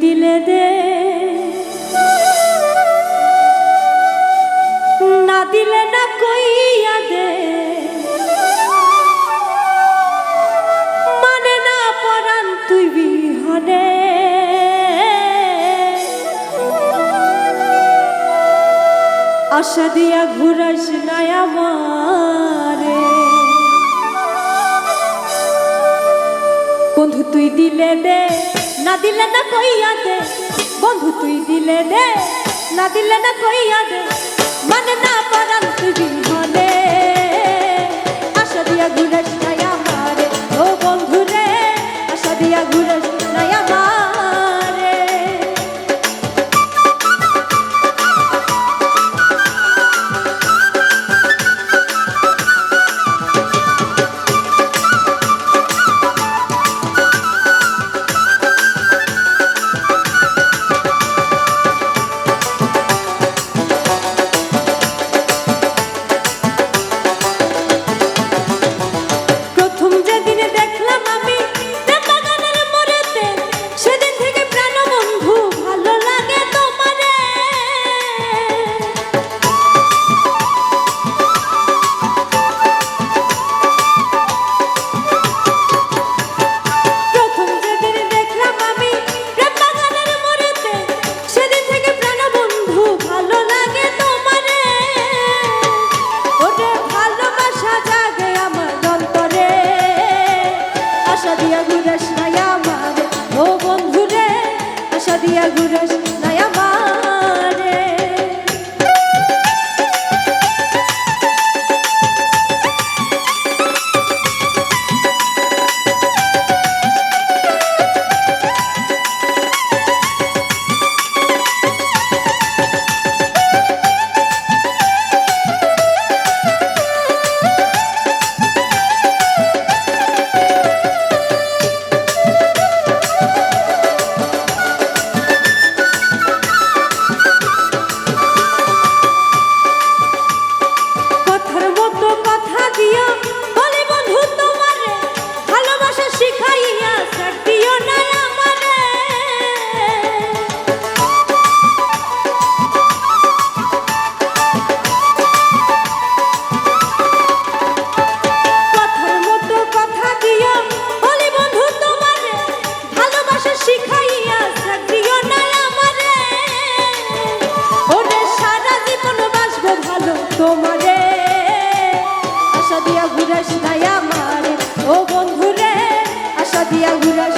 দিলে দে। না দিলে না কইয়া দে। মানে না পরাণ তুই বিহনে। আশা দিয়া ঘুরাস না আমারে। বন্ধু, তুই দিলে দে। না দিলে না কইয়া দে। বন্ধু, তুই দিলে দে। না দিলে না কইয়া দে। মানে না পারান তুই দিয়া গুরু ঘুরাস নাই আমার। ও বন্ধুরে আশা দিয়া ঘুরাস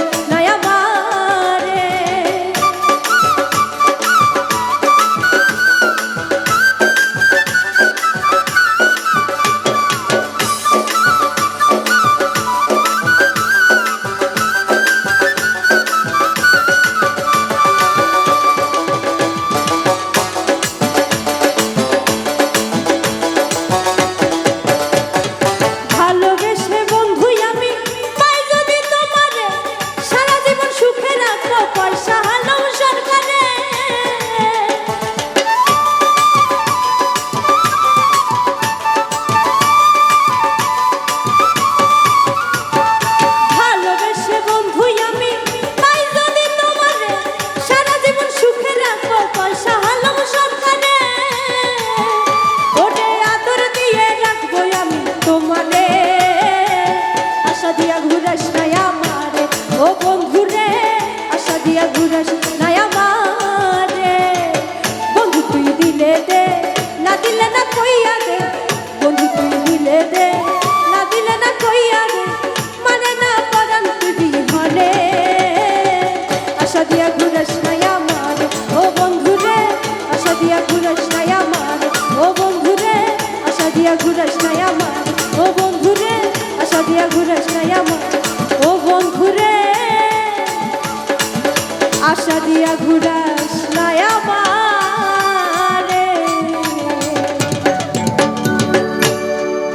দিয়া ঘুরাস নাই আমার। ও বন্ধু রে আশা দিয়া ঘুরাস নাই আমার। ও বন্ধু রে আশা দিয়া